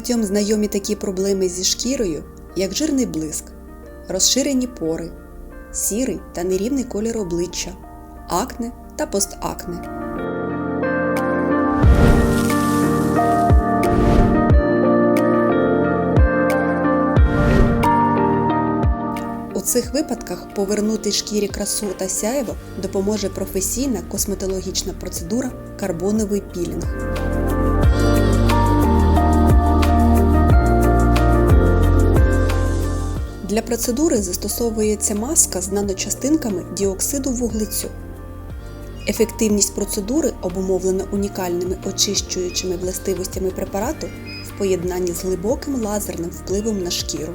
Багатьом знайомі такі проблеми зі шкірою, як жирний блиск, розширені пори, сірий та нерівний колір обличчя, акне та постакне. У цих випадках повернути шкірі красу та сяйво допоможе професійна косметологічна процедура карбоновий пілінг. Процедури застосовується маска з наночастинками діоксиду вуглецю. Ефективність процедури обумовлена унікальними очищуючими властивостями препарату в поєднанні з глибоким лазерним впливом на шкіру.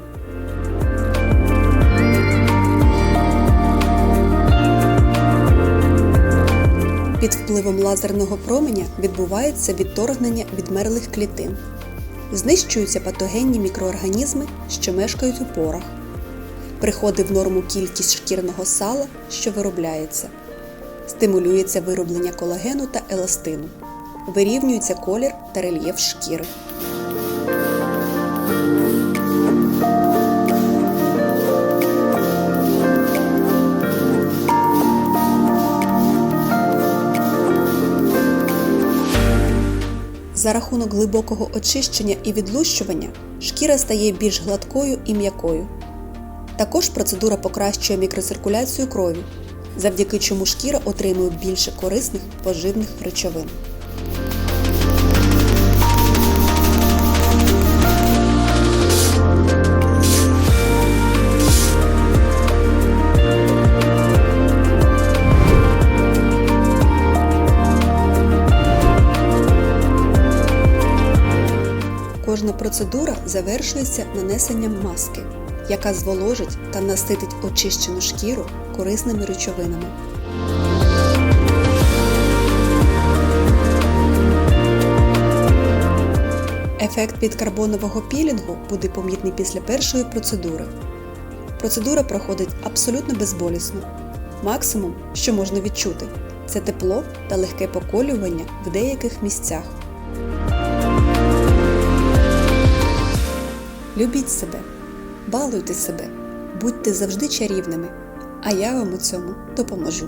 Під впливом лазерного променя відбувається відторгнення відмерлих клітин. Знищуються патогенні мікроорганізми, що мешкають у порах. Приходить в норму кількість шкірного сала, що виробляється. Стимулюється вироблення колагену та еластину. Вирівнюється колір та рельєф шкіри. За рахунок глибокого очищення і відлущування шкіра стає більш гладкою і м'якою. Також процедура покращує мікроциркуляцію крові, завдяки чому шкіра отримує більше корисних поживних речовин. Кожна процедура завершується нанесенням маски, яка зволожить та наситить очищену шкіру корисними речовинами. Ефект від карбонового пілінгу буде помітний після першої процедури. Процедура проходить абсолютно безболісно. Максимум, що можна відчути, це тепло та легке поколювання в деяких місцях. Любіть себе, балуйте себе, будьте завжди чарівними, а я вам у цьому допоможу.